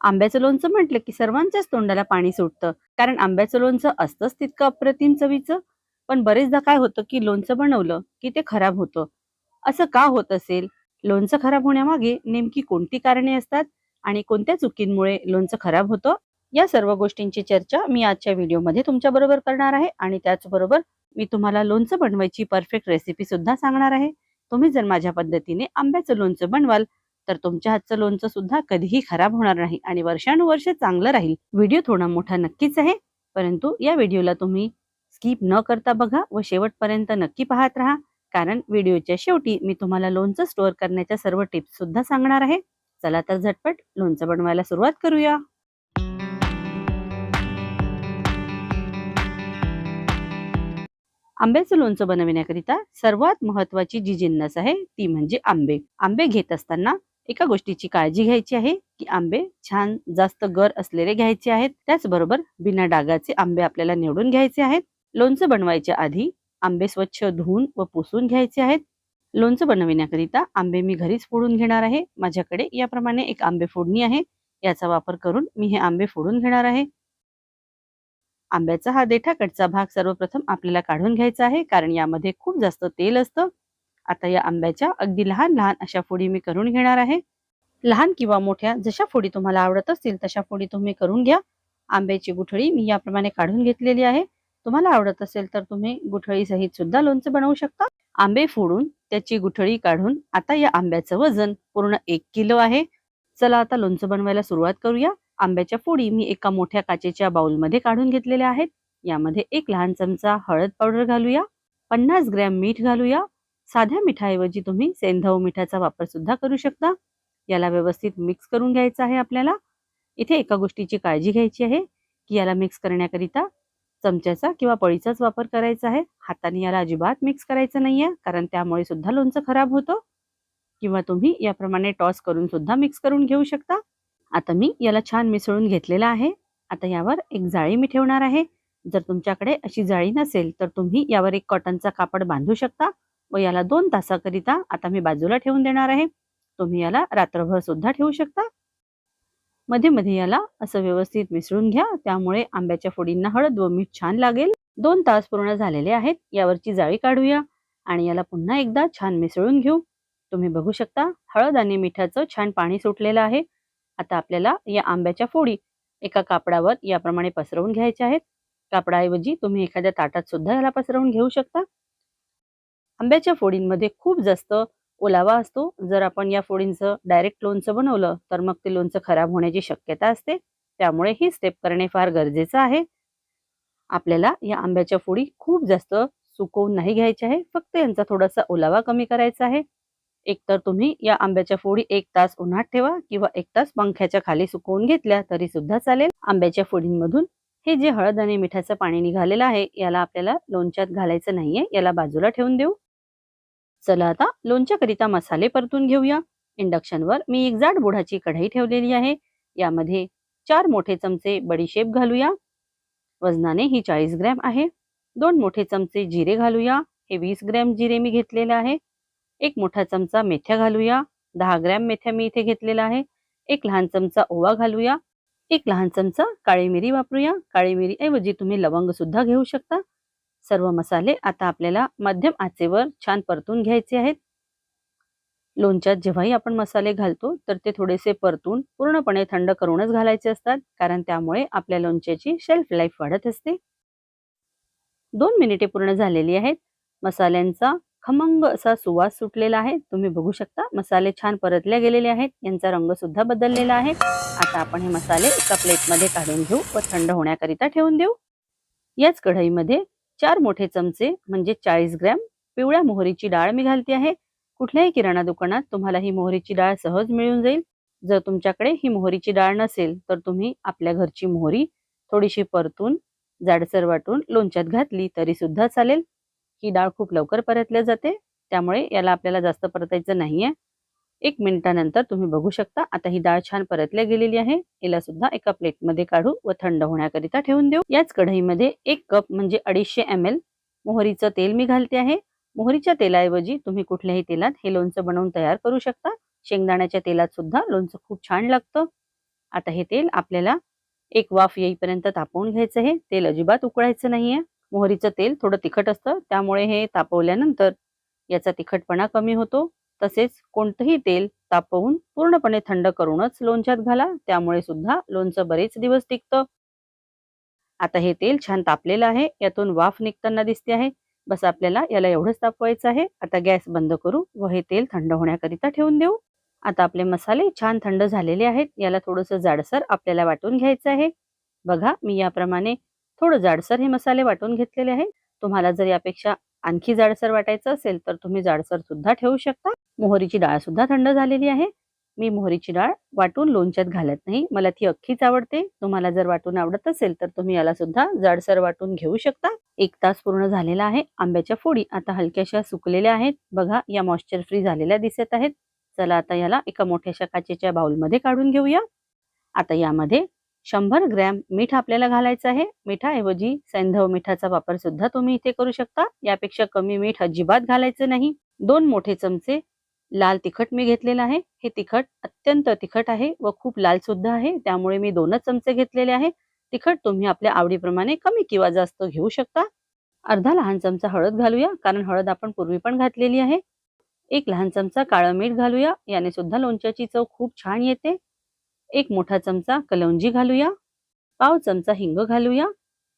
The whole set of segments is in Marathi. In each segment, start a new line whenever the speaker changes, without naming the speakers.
आंब्याचं लोणचं म्हटलं की सर्वांच्याच तोंडाला पाणी सुटतं. कारण आंब्याचं लोणचं असतंच तितकं अप्रतिम चवीचं. पण बरेचदा काय होतं की लोणचं बनवलं की ते खराब होतं. असं का होत असेल? लोणचं खराब होण्यामागे नेमकी कोणती कारणे असतात? आणि कोणत्या चुकींमुळे लोणचं खराब होतं? या सर्व गोष्टींची चर्चा मी आजच्या व्हिडिओमध्ये तुमच्या बरोबर करणार आहे. आणि त्याचबरोबर मी तुम्हाला लोणचं बनवायची परफेक्ट रेसिपी सुद्धा सांगणार आहे. तुम्ही जर माझ्या पद्धतीने आंब्याचं लोणचं बनवाल तर तुमच्या हातचं लोणचं सुद्धा कधीही खराब होणार नाही आणि वर्षानुवर्ष चांगलं राहील. व्हिडिओ थोडा मोठा नक्कीच आहे परंतु या व्हिडिओला तुम्ही स्किप न करता बघा व शेवटपर्यंत नक्की पाहत राहा कारण व्हिडिओच्या शेवटी मी तुम्हाला लोणचं स्टोअर करण्याच्या सर्व टिप्स सुद्धा सांगणार आहे. चला तर झटपट लोणचं बनवायला सुरुवात करूया. आंब्याचं लोणचं बनविण्याकरिता सर्वात महत्वाची जी जिन्नस आहे ती म्हणजे आंबे. आंबे घेत असताना एका गोष्टीची काळजी घ्यायची आहे की आंबे छान जास्त गर असलेले घ्यायचे आहेत. त्याचबरोबर बिना डागाचे आंबे आपल्याला निवडून घ्यायचे आहेत. लोणचं बनवायच्या आधी आंबे स्वच्छ धुवून व पुसून घ्यायचे आहेत. लोणचं बनविण्याकरिता आंबे मी घरीच फोडून घेणार आहे. माझ्याकडे याप्रमाणे एक आंबे फोडणी आहे. याचा वापर करून मी हे आंबे फोडून घेणार आहे. आंब्याचा हा देठाकडचा भाग सर्वप्रथम आपल्याला काढून घ्यायचा आहे. कारण यामध्ये खूप जास्त तेल असतं. आता या आंब्याच्या अगदी लहान लहान अशा फोडी मी करून घेणार आहे. लहान किंवा मोठ्या जशा फोडी तुम्हाला आवडत असतील तशा फोडी तुम्ही करून घ्या. आंब्याची गुठळी मी याप्रमाणे काढून घेतलेली आहे. तुम्हाला आवडत असेल तर तुम्ही गुठळी सहित सुद्धा लोणचं बनवू शकता. आंबे फोडून त्याची गुठळी काढून आता या आंब्याचं वजन पूर्ण एक किलो आहे. चला आता लोणचं बनवायला सुरुवात करूया. आंब्याच्या फोडी मी एका मोठ्या काचेच्या बाउलमध्ये काढून घेतलेल्या आहेत. यामध्ये एक लहान चमचा हळद पावडर घालूया. पन्नास ग्रॅम मीठ घालूया. साध्या मिठाऐवजी तुम्ही सेंधव मिठाचा वापर सुद्धा करू शकता. याला व्यवस्थित मिक्स करून घ्यायचं आहे आपल्याला. इथे एका गोष्टीची काळजी घ्यायची आहे की याला मिक्स करण्याकरिता चमच्याचा किंवा पळीचाच वापर करायचा आहे. हाताने याला अजिबात मिक्स करायचं नाहीये कारण त्यामुळे सुद्धा लोणचं खराब होतं. किंवा तुम्ही याप्रमाणे टॉस करून सुद्धा मिक्स करून घेऊ शकता. आता मी याला छान मिसळून घेतलेला आहे. आता यावर एक जाळी मी ठेवणार आहे. जर तुमच्याकडे अशी जाळी नसेल तर तुम्ही यावर एक कॉटनचा कापड बांधू शकता. व याला दोन तासाकरिता आता मी बाजूला ठेवून देणार आहे. तुम्ही याला रात्रभर सुद्धा ठेवू शकता. मध्ये मध्ये याला असं व्यवस्थित मिसळून घ्या. त्यामुळे आंब्याच्या फोडींना हळद व मीठ छान लागेल. दोन तास पूर्ण झालेले आहेत. यावरची जाळी काढूया आणि याला पुन्हा एकदा छान मिसळून घेऊ. तुम्ही बघू शकता हळद आणि मिठाचं छान पाणी सुटलेलं आहे. आता आपल्याला या आंब्याच्या फोडी एका कापडावर याप्रमाणे पसरवून घ्यायच्या आहेत. कापडाऐवजी तुम्ही एखाद्या ताटात सुद्धा याला पसरवून घेऊ शकता. आंब्याच्या फोडींमध्ये खूप जास्त ओलावा असतो. जर आपण या फोडींचं डायरेक्ट लोणचं बनवलं तर मग ते लोणचं खराब होण्याची शक्यता असते. त्यामुळे ही स्टेप करणे फार गरजेचं आहे. आपल्याला या आंब्याच्या फोडी खूप जास्त सुकवून नाही घ्यायच्या आहे. फक्त यांचा थोडासा ओलावा कमी करायचा आहे. एकतर तुम्ही या आंब्याच्या फोडी एक तास उन्हात ठेवा किंवा एक तास पंख्याच्या खाली सुकवून घेतल्या तरी सुद्धा चालेल. आंब्याच्या फोडींमधून हे जे हळद आणि मिठाचं पाणी निघालेलं आहे याला आपल्याला लोणच्यात घालायचं नाहीये. याला बाजूला ठेवून देऊ. चला आता लोणच्याकरिता मसाले परतून घेऊया. इंडक्शनवर मी एक जाड बुढाची कढई ठेवलेली आहे. यामध्ये चार मोठे चमचे बडीशेप घालूया. वजनाने ही चाळीस ग्रॅम आहे. दोन मोठे चमचे जिरे घालूया. हे वीस ग्रॅम जिरे मी घेतलेले आहे. एक मोठा चमचा मेथ्या घालूया. दहा ग्रॅम मेथ्या मी इथे घेतलेला आहे. एक लहान चमचा ओवा घालूया. एक लहान चमचा काळी मिरी वापरूया. काळी मिरी ऐवजी तुम्ही लवंग सुद्धा घेऊ शकता. सर्व मसाले आता आपल्याला मध्यम आचेवर छान परतून घ्यायचे आहेत. लोणच्यात जेव्हाही आपण मसाले घालतो तर ते थोडेसे परतून पूर्णपणे थंड करूनच घालायचे असतात कारण त्यामुळे आपल्या लोणच्याची शेल्फ लाईफ वाढत असते. दोन मिनिटे पूर्ण झालेली आहेत. मसाल्यांचा खमंग असा सुवास सुटलेला आहे. तुम्ही बघू शकता मसाले छान परतले गेलेले आहेत. यांचा रंग सुद्धा बदललेला आहे. आता आपण हे मसाले एका प्लेटमध्ये काढून घेऊ व थंड होण्याकरिता ठेवून देऊ. याच कढईमध्ये चार मोठे चमचे म्हणजे चाळीस ग्रॅम पिवळ्या मोहरीची डाळ मी घालते आहे. कुठल्याही किराणा दुकानात तुम्हाला ही मोहरीची डाळ सहज मिळून जाईल. जर तुमच्याकडे ही मोहरीची डाळ नसेल तर तुम्ही आपल्या घरची मोहरी थोडीशी परतून जाडसर वाटून लोणच्यात घातली तरी सुद्धा चालेल. ही डाळ खूप लवकर परतल्या जाते त्यामुळे याला आपल्याला जास्त परतायचं नाहीये. एक मिनिटानंतर तुम्ही बघू शकता. आता ही डाळ छान परतल्या गेलेली आहे. हिला सुद्धा एका प्लेटमध्ये काढू व थंड होण्याकरिता ठेवून देऊ. याच कढईमध्ये एक कप म्हणजे अडीचशे एम एल मोहरीचं तेल मी घालते आहे. मोहरीच्या तेलाऐवजी तुम्ही कुठल्याही तेलात हे लोणचं बनवून तयार करू शकता. शेंगदाण्याच्या तेलात सुद्धा लोणचं खूप छान लागतं. आता हे तेल आपल्याला एक वाफ येईपर्यंत तापवून घ्यायचं आहे. तेल अजिबात उकळायचं नाहीये. मोहरीचं तेल थोडं तिखट असतं. त्यामुळे हे तापवल्यानंतर याचा तिखटपणा कमी होतो. तसेच कोणतंही तेल तापवून पूर्णपणे थंड करूनच लोणच्यात घाला त्यामुळे सुद्धा लोणचं बरेच दिवस टिकतं. आता हे तेल छान तापलेलं आहे यातून वाफ निघताना दिसते आहे. बस आपल्याला याला एवढंच तापवायचं आहे. आता गॅस बंद करू व हे तेल थंड होण्याकरिता ठेवून देऊ. आता आपले मसाले छान थंड झालेले आहेत. याला थोडंसं जाडसर आपल्याला वाटून घ्यायचं आहे. बघा मी याप्रमाणे थोडं जाडसर हे मसाले वाटून घेतलेले आहे. तुम्हाला जर यापेक्षा आणखी जाडसर वाटायचं असेल तर तुम्ही जाडसर सुद्धा ठेवू शकता. मोहरीची डाळ सुद्धा थंड झालेली आहे. मी मोहरीची डाळ वाटून लोणच्यात घालत नाही. मला ती अख्खीच आवडते. तुम्हाला जर वाटून आवडत असेल तर तुम्ही याला सुद्धा जाडसर वाटून घेऊ शकता. एक तास पूर्ण झालेला आहे. आंब्याच्या फोडी आता हलक्याशा सुकलेल्या आहेत. बघा या मॉइश्चर फ्री झालेल्या दिसत आहेत. चला आता याला एका मोठ्याशा काचेच्या बाउलमध्ये काढून घेऊया. आता यामध्ये शंभर ग्रॅम मीठ आपल्याला घालायचं आहे. मिठाऐवजी सैंधव मिठाचा वापर सुद्धा तुम्ही इथे करू शकता. यापेक्षा कमी मीठ अजिबात घालायचं नाही. दोन मोठे चमचे लाल तिखट मी घेतलेलं आहे. हे तिखट अत्यंत तिखट आहे व खूप लाल सुद्धा आहे. त्यामुळे मी दोनच चमचे घेतलेले आहे. तिखट तुम्ही आपल्या आवडीप्रमाणे कमी किंवा जास्त घेऊ शकता. अर्धा लहान चमचा हळद घालूया कारण हळद आपण पूर्वी पण घातलेली आहे. एक लहान चमचा काळं मीठ घालूया याने सुद्धा लोणच्याची चव खूप छान येते. एक मोठा चमचा कलौंजी घालूया पाव चमचा हिंग घालूया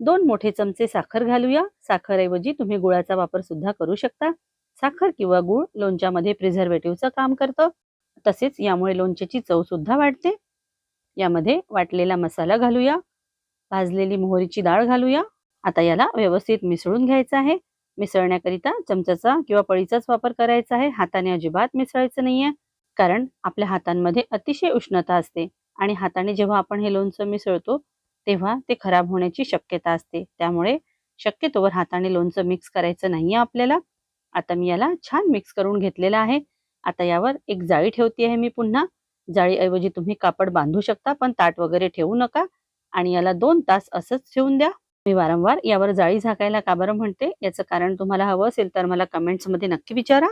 दोन मोठे चमचे साखर घालूया. साखरऐवजी तुम्ही गुळाचा वापर सुद्धा करू शकता. साखर किंवा गुळ लोणच्यामध्ये प्रिझर्वेटिव्हचं काम करतं. तसेच यामुळे लोणच्याची चव सुद्धा वाढते. यामध्ये वाटलेला मसाला घालूया. भाजलेली मोहरीची डाळ घालूया. आता याला व्यवस्थित मिसळून घ्यायचं आहे. मिसळण्याकरिता चमच्याचा किंवा पळीचाच वापर करायचा आहे. हाताने अजिबात मिसळायचं नाहीये. कारण आपल्या हातांमध्ये अतिशय उष्णता असते आणि हाताने जेव्हा आपण हे लोणचं मिसळतो तेव्हा ते खराब होण्याची शक्यता असते. त्यामुळे शक्यतोवर हाताने लोणचं मिक्स करायचं नाहीये आपल्याला. आता मी याला छान मिक्स करून घेतलेलं आहे. आता यावर एक जाळी ठेवते आहे मी पुन्हा. जाळीऐवजी तुम्ही कापड बांधू शकता पण ताट वगैरे ठेवू नका. आणि याला दोन तास असंच ठेवून द्या. मी वारंवार यावर जाळी झाकायला का बरं म्हणते? याचं कारण तुम्हाला हवं असेल तर मला कमेंट्समध्ये नक्की विचारा.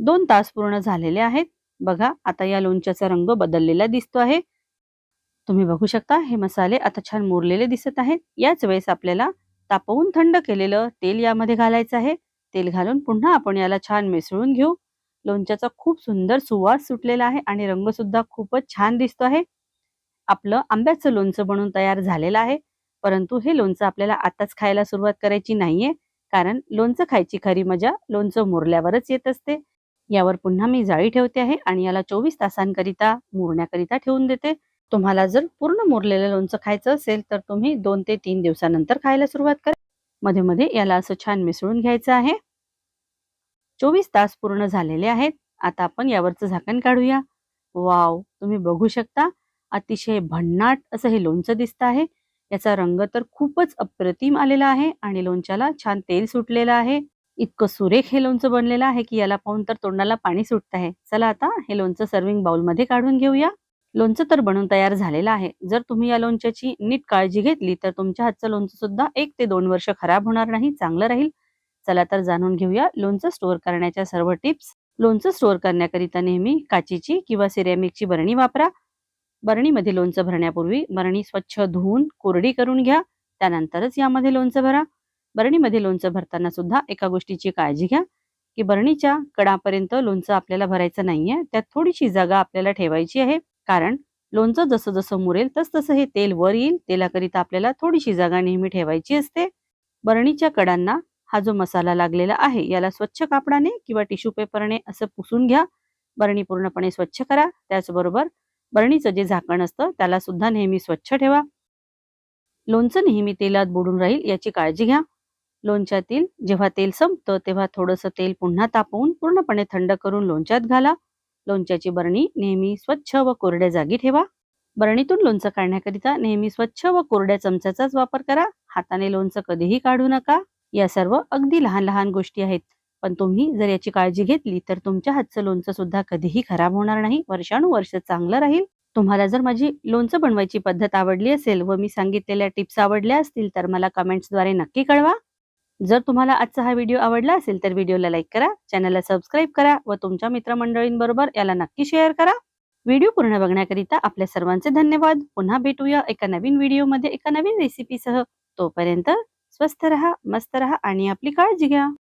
दोन तास पूर्ण झालेले आहेत. बघा आता या लोणच्याचा रंग बदललेला दिसतो आहे. तुम्ही बघू शकता हे मसाले आता छान मुरलेले दिसत आहेत. याच वेळेस आपल्याला तापवून थंड केलेलं तेल यामध्ये घालायचं आहे. तेल घालून पुन्हा आपण याला छान मिसळून घेऊ. लोणच्याचा खूप सुंदर सुवास सुटलेला आहे आणि रंग सुद्धा खूपच छान दिसतो आहे. आपलं आंब्याचं लोणचं बनून तयार झालेलं आहे. परंतु हे लोणचं आपल्याला आताच खायला सुरुवात करायची नाहीये. कारण लोणचं खायची खरी मजा लोणचं मुरल्यावरच येत असते. यावर पुन्हा मी जाळी ठेवते आहे आणि याला चोवीस तासांकरिता मुरण्याकरिता ठेवून देते. तुम्हाला जर पूर्ण मुरलेलं लोणचं खायचं असेल तर तुम्ही दोन ते तीन दिवसानंतर खायला सुरुवात करा. मध्ये मध्ये याला असं छान मिसळून घ्यायचं आहे. चोवीस तास पूर्ण झालेले आहेत. आता आपण यावरचं झाकण काढूया. वाव तुम्ही बघू शकता. अतिशय भन्नाट असं हे लोणचं दिसत आहे. याचा रंग तर खूपच अप्रतिम आलेला आहे आणि लोणच्याला छान तेल सुटलेलं आहे. इतकं सुरेख हे लोणचं बनलेलं आहे की याला पाहून तर तोंडाला पाणी सुटत आहे. चला आता हे लोणचं सर्विंग बाउलमध्ये काढून घेऊया. लोणचं तर बनून तयार झालेलं आहे. जर तुम्ही या लोणच्याची नीट काळजी घेतली तर तुमच्या हातचं लोणचं सुद्धा एक ते दोन वर्ष खराब होणार नाही चांगलं राहील. चला तर जाणून घेऊया लोणचं स्टोअर करण्याच्या सर्व टिप्स लोणचं स्टोअर करण्याकरिता नेहमी काचेची किंवा सिरेमिकची बरणी वापरा. बरणीमध्ये लोणचं भरण्यापूर्वी बरणी स्वच्छ धुवून कोरडी करून घ्या. त्यानंतरच यामध्ये लोणचं भरा. बरणीमध्ये लोणचं भरताना सुद्धा एका गोष्टीची काळजी घ्या. की बरणीच्या कडापर्यंत लोणचं आपल्याला भरायचं नाहीये त्यात थोडीशी जागा आपल्याला ठेवायची आहे. कारण लोणचं जसं जसं मुरेल तस तसं हे तेल वर येईल. तेलाकरिता आपल्याला थोडीशी जागा नेहमी ठेवायची असते. बरणीच्या कडांना हा जो मसाला लागलेला आहे याला स्वच्छ कापडाने किंवा टिश्यू पेपरने असं पुसून घ्या. बरणी पूर्णपणे स्वच्छ करा. त्याचबरोबर बरणीचं जे झाकण असतं त्याला सुद्धा नेहमी स्वच्छ ठेवा. लोणचं नेहमी तेलात बुडून राहील याची काळजी घ्या. लोणच्यातील जेव्हा तेल संपतं तेव्हा थोडंसं तेल पुन्हा तापवून पूर्णपणे थंड करून लोणच्यात घाला. लोणच्याची बरणी नेहमी स्वच्छ व कोरड्या जागी ठेवा. बरणीतून लोणचं काढण्याकरिता नेहमी स्वच्छ व कोरड्या चमच्याचाच वापर करा. हाताने लोणचं कधीही काढू नका. या सर्व अगदी लहान लहान गोष्टी आहेत. पण तुम्ही जर याची काळजी घेतली तर तुमच्या हातचं लोणचं सुद्धा कधीही खराब होणार नाही. वर्षानुवर्ष चांगलं राहील. तुम्हाला जर माझी लोणचं बनवायची पद्धत आवडली असेल व मी सांगितलेल्या टिप्स आवडल्या असतील तर मला कमेंट्सद्वारे नक्की कळवा. जर तुम्हाला आजचा हा व्हिडिओ आवडला असेल तर व्हिडिओला लाईक करा चॅनलला सबस्क्राईब करा व तुमच्या मित्रमंडळींबरोबर याला नक्की शेअर करा. व्हिडिओ पूर्ण बघण्याकरिता आपल्या सर्वांचे धन्यवाद. पुन्हा भेटूया एका नवीन व्हिडिओमध्ये एका नवीन रेसिपीसह. तोपर्यंत स्वस्थ रहा मस्त रहा आणि आपली काळजी घ्या.